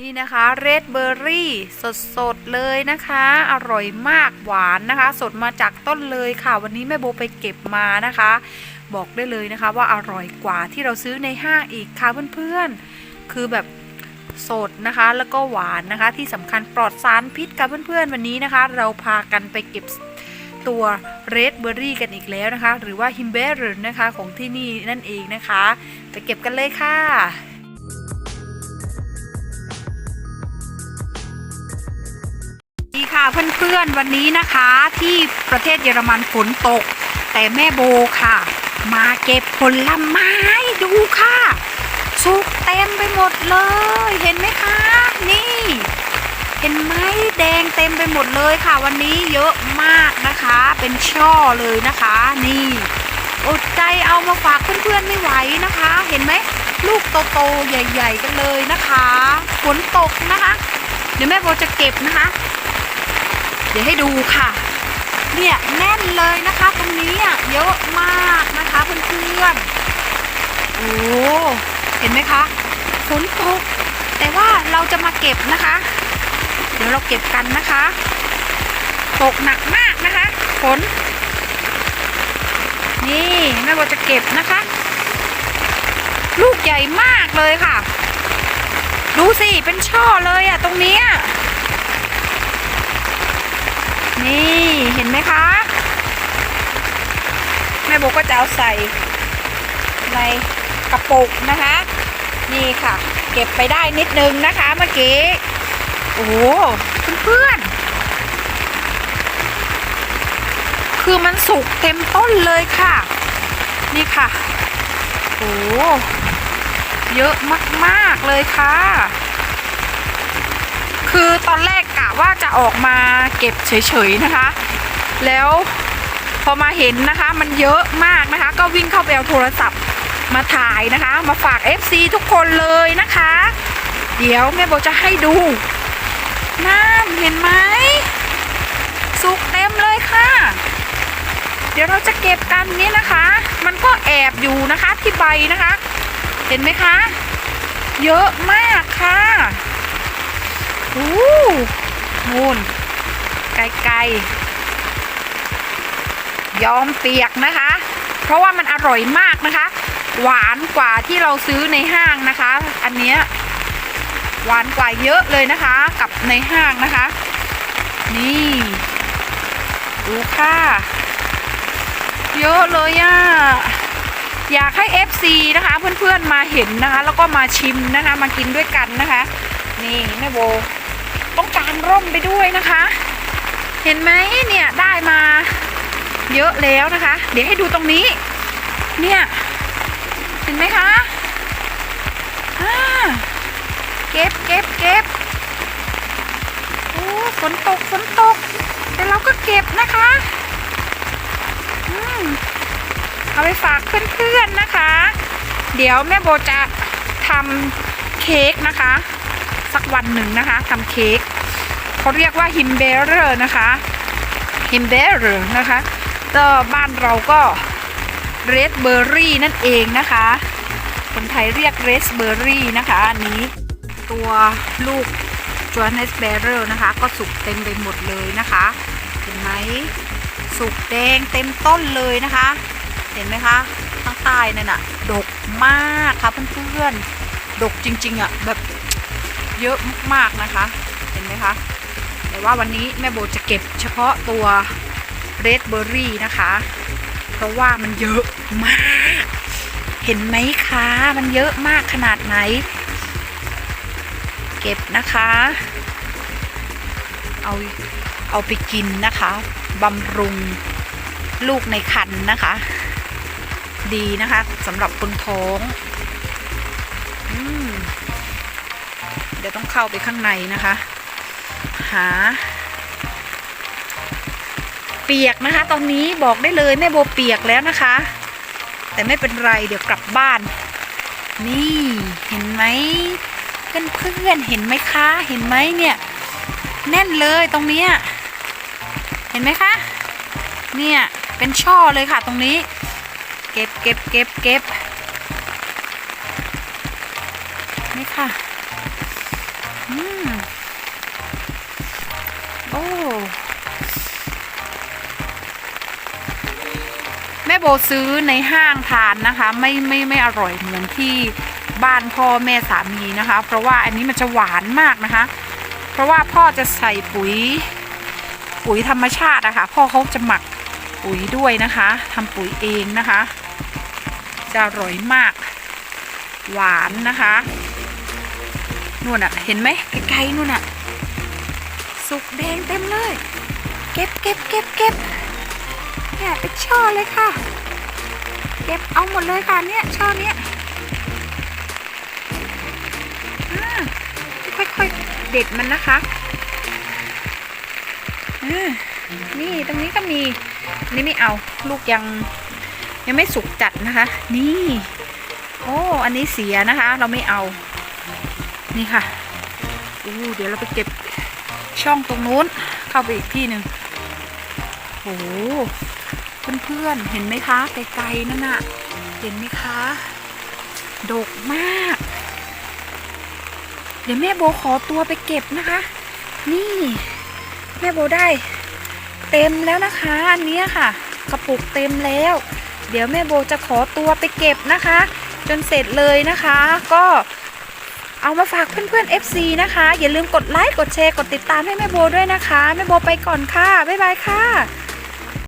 นี่นะคะเรดเบอร์รี่สดๆเลยนะคะ อร่อยมากหวานนะคะ สดมาจากต้นเลยค่ะ วันนี้แม่โบไปเก็บมานะคะ บอกได้เลยนะคะว่าอร่อยกว่าที่เราซื้อในห้างอีกค่ะเพื่อนๆ คือแบบสดนะคะแล้วก็หวานนะคะที่สำคัญปลอดสารพิษค่ะเพื่อนๆ วันนี้นะคะ เราพากันไปเก็บตัวเรดเบอร์รี่กันอีกแล้วนะคะ หรือว่าฮิมเบอร์นะคะของที่นี่นั่นเองนะคะ ไปเก็บกันเลยค่ะ ค่ะเพื่อนๆวันนี้นะคะที่ประเทศเยอรมันฝนตก แต่แม่โบค่ะ มาเก็บผลไม้ดูค่ะสุกเต็มไปหมดเลย เห็นไหมคะ นี่ เห็นไหมแดงเต็มไปหมดเลยค่ะ วันนี้เยอะมากนะคะ เป็นช่อเลยนะคะ นี่อดใจเอามาฝากเพื่อนๆไม่ไหวนะคะ เห็นไหมลูกโตๆใหญ่ ๆ กันเลยนะคะฝนตกนะคะเดี๋ยวแม่โบจะเก็บนะคะ เดี๋ยวให้ดูค่ะ เนี่ยแน่นเลยนะคะ ตรงนี้อะเยอะมากนะคะเพื่อนๆโอ้เห็นไหมคะฝนตกแต่ว่าเราจะมาเก็บนะคะ เดี๋ยวเราเก็บกันนะคะตกหนักมากนะคะฝนนี่แม่โบจะเก็บนะคะ ลูกใหญ่มากเลยค่ะ ดูสิเป็นช่อเลยอะตรงนี้ นี่เห็นไหมคะ แม่โบก็จะเอาใส่ในกระปุกนะคะ นี่ค่ะ เก็บไปได้นิดนึงนะคะเมื่อกี้ โอ้โหเพื่อนๆคือมันสุกเต็มต้นเลยค่ะ นี่ค่ะ โอ้เยอะมาก ๆ เลยค่ะ คือตอนแรก ว่าจะออกมาเก็บเฉยๆนะคะ แล้วพอมาเห็นนะคะมันเยอะมากนะคะ ก็วิ่งเข้าไปเอาโทรศัพท์มาถ่ายนะคะ มาฝาก FC ทุกคนเลยนะคะ เดี๋ยวแม่โบจะให้ดูนั่นเห็นไหมสุกเต็มเลยค่ะ เดี๋ยวเราจะเก็บกันนี่นะคะ มันก็แอบอยู่นะคะที่ใบนะคะ เห็นไหมคะ เยอะมากค่ะโอ้ นู่นไกลๆยอมเปียกนะคะ เพราะว่ามันอร่อยมากนะคะ หวานกว่าที่เราซื้อในห้างนะคะ อันเนี้ยหวานกว่าเยอะเลยนะคะ กับในห้างนะคะ นี่ดูค่ะเยอะเลยอะ่ะอยากให้ FC นะคะ เพื่อนๆมาเห็นนะคะ แล้วก็มาชิมนะคะ มากินด้วยกันนะคะ นี่แม่โบ ต้องการร่มไปด้วยนะคะ เห็นไหมเนี่ยได้มาเยอะแล้วนะคะ เดี๋ยวให้ดูตรงนี้ เนี่ย เห็นไหมคะเก็บเก็บเก็บโอ้ฝนตกฝนตก แต่เราก็เก็บนะคะอืมเอาไปฝากเพื่อนๆนะคะ เดี๋ยวแม่โบจะทำเค้กนะคะ สักวันหนึ่งนะคะทำเค้กเขาเรียกว่าฮิมเบอร์นะคะฮิมเบอร์นะคะก็บ้านเราก็เรดเบอร์รี่นั่นเองนะคะ คนไทยเรียกเรสเบอร์รี่นะคะอันนี้ตัวลูกจวนเนสเบอร์นะคะ ก็สุกเต็มไปหมดเลยนะคะ เห็นไหมสุกแดงเต็มต้นเลยนะคะ เห็นไหมคะข้างใต้นั่นน่ะดกมากค่ะเพื่อนๆดกจริงๆอะแบบ เยอะมากๆนะคะ เห็นไหมคะ แต่ว่าวันนี้แม่โบจะเก็บเฉพาะตัวเรดเบอร์รี่นะคะ เพราะว่ามันเยอะมาก เห็นไหมคะ มันเยอะมากขนาดไหน เก็บนะคะ เอาเอาไปกินนะคะบำรุงลูกในคันนะคะ ดีนะคะสำหรับคนท้อง อืม ดี๋ยวต้องเข้าไปข้างในนะคะ หา เปียกนะคะ ตอนนี้บอกได้เลยแม่โบเปียกแล้วนะคะ แต่ไม่เป็นไรเดี๋ยวกลับบ้าน นี่เห็นไหมเพื่อนเพื่อนเห็นไหมคะ เห็นไหมเนี่ย แน่นเลยตรงเนี้ยเห็นไหมคะ เนี่ยเป็นช่อเลยค่ะตรงนี้ เก็บเก็บเก็บเก็บนี่ค่ะ อืมโอ้แม่โบซื้อในห้างทานนะคะ ไม่ไม่ไม่อร่อยเหมือนที่บ้านพ่อแม่สามีนะคะ เพราะว่าอันนี้มันจะหวานมากนะคะ เพราะว่าพ่อจะใส่ปุ๋ยปุ๋ยธรรมชาติอะคะ่ะพ่อเขาจะหมักปุ๋ยด้วยนะคะทำปุ๋ยเองนะคะ จะอร่อยมาก หวานนะคะ นู่นอะเห็นไหมไกลๆนู่นอะสุกแดงเต็มเลย เก็บเก็บเก็บเก็บเนี่เป็นช่อเลยค่ะ เก็บเอาหมดเลยค่ะเนี่ยช่อเนี้ยอ่าค่อยๆเด็ดมันนะคะอ่านี่ตรงนี้ก็มีนี่ไม่เอาลูกยังยังไม่สุกจัดนะคะ นี่ โอ้ อันนี้เสียนะคะ เราไม่เอา นี่ค่ะอู้เดี๋ยวเราไปเก็บช่องตรงนู้นเข้าไปอีกที่หนึ่งโอ้เพื่อนๆเห็นไหมคะไกลๆนั่นน่ะ เห็นไหมคะดกมาก เดี๋ยวแม่โบขอตัวไปเก็บนะคะ นี่ แม่โบได้ เต็มแล้วนะคะ อันเนี้ยค่ะ กระปุกเต็มแล้ว เดี๋ยวแม่โบจะขอตัวไปเก็บนะคะ จนเสร็จเลยนะคะ ก็ เอามาฝากเพื่อนๆ FC นะคะ อย่าลืมกดไลค์กดแชร์กดติดตามให้แม่โบด้วยนะคะ แม่โบไปก่อนค่ะ บ๊ายบายค่ะ